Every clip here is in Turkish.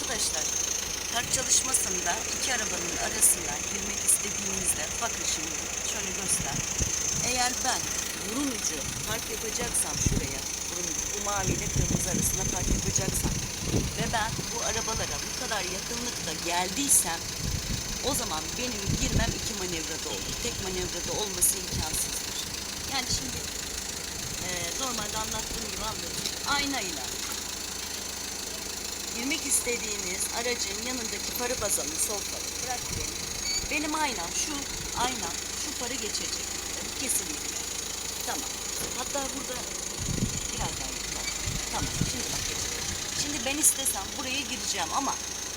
Arkadaşlar park çalışmasında iki arabanın arasına girmek istediğinizde bakın şimdi şöyle göster. Eğer ben burun ucu park yapacaksam şuraya burun ucu bu mavi ile kırmızı arasında park yapacaksam ve ben bu arabalara bu kadar yakınlıkta geldiysem o zaman benim girmem iki manevrada olur. Tek manevrada olması imkansızdır. Yani şimdi eee, normalde anlattığım gibi anlatayım. Aynayla girmek istediğiniz aracın yanındaki farı bazanın sol farı. Bırak beni. Benim aynam şu aynam şu farı geçecek. Bu kesinlikle. Tamam. Hatta burada biraz daha yukarı. Tamam. Şimdi bak geçecek. Şimdi ben istesem buraya gireceğim ama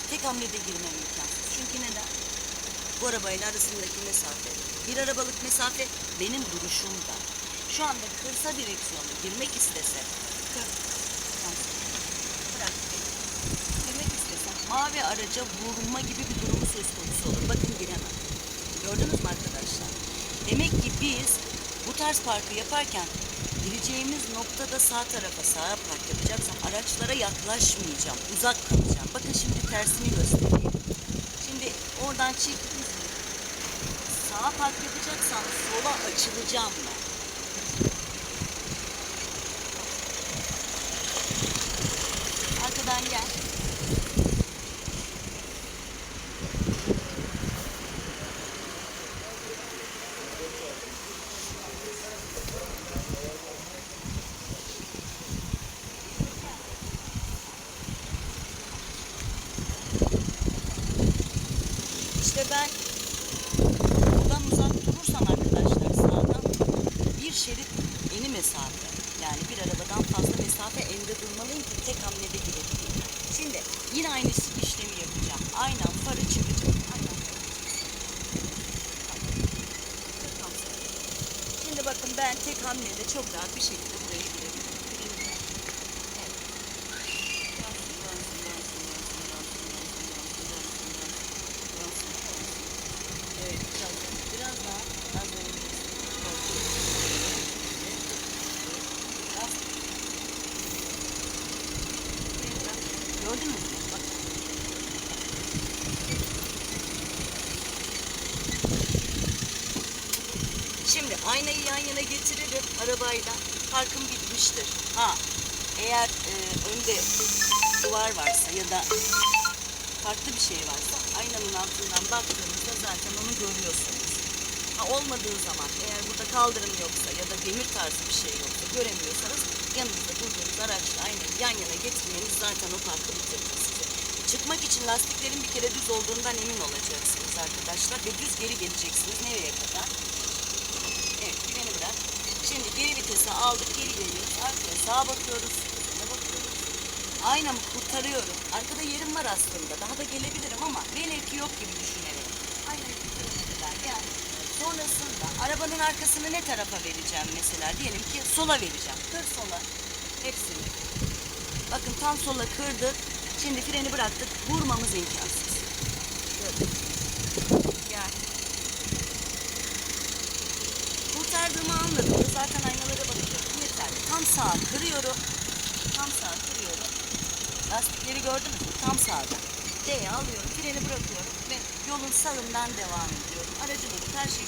tek hamlede girmem imkansız. Çünkü neden? Bu arabayla arasındaki mesafe. Bir arabalık mesafe benim duruşumda. Şu anda kırsa direksiyonu girmek istese kır. Tamam. Bırak beni girmek istesem mavi araca vurma gibi bir durumu söz konusu olur. Bakın giremem. Gördünüz mü arkadaşlar? Demek ki biz bu tarz parkı yaparken gireceğimiz noktada sağ tarafa sağa park yapacaksam araçlara yaklaşmayacağım. Uzak kalacağım. Bakın şimdi tersini göstereyim. Şimdi oradan çektiğiniz sağa park yapacaksam sola açılacağım ben. Arkadan gel. İşte ben buradan uzak durursam arkadaşlar sağdan bir şerit eni mesafe yani bir arabadan fazla mesafe elde durmalıyım ki tek hamlede girebileyim. Şimdi yine aynı işlemi yapacağım. Aynen farı çıkacak. Aynen. Şimdi bakın ben tek hamlede çok rahat bir şekilde Şimdi aynayı yan yana getiririm arabayla. Parkım bitmiştir. Ha, eğer e, önde duvar varsa ya da farklı bir şey varsa aynanın altından baktığınızda zaten onu görüyorsunuz. Ha, olmadığı zaman eğer burada kaldırım yoksa ya da demir tarzı bir şey yoksa göremiyorsanız yanınızda araçla aynayı yan yana getirmeniz zaten o parkı bitirir size. Çıkmak için lastiklerin bir kere düz olduğundan emin olacaksınız arkadaşlar ve düz geri geleceksiniz nereye kadar? Evet freni bırak. Şimdi geri vitese aldık geri geliyoruz. Arkaya sağa bakıyoruz. Sola bakıyoruz. Aynamı kurtarıyorum. Arkada yerim var aslında. Daha da gelebilirim ama velev ki yok gibi düşünerek. Gel. Sonrasında arabanın arkasını ne tarafa vereceğim mesela? Diyelim ki sola vereceğim. Kır sola. Hepsini. Bakın tam sola kırdık. Şimdi freni bıraktık. Vurmamız imkansız. Şöyle. Gel. Kurtardığımı anladım. Zaten aynalara bakıyorum. Yeterli. Tam sağa kırıyorum. Tam sağa kırıyorum. Lastikleri gördünüz mü? Tam sağda. D'ye alıyorum. Freni bırakıyorum ve yolun sağından devam ediyorum. Aracı da her şeyi